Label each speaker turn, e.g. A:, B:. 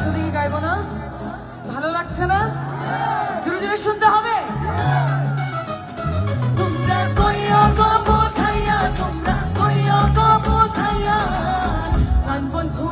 A: একশো দিকে গাইবো না? ভালো লাগছে না? জোরে জোরে শুনতে হবে। তোমরা কইয়া গো বোথাইয়া তোমরা কইয়া গো বোথাইয়া আনবন্ধু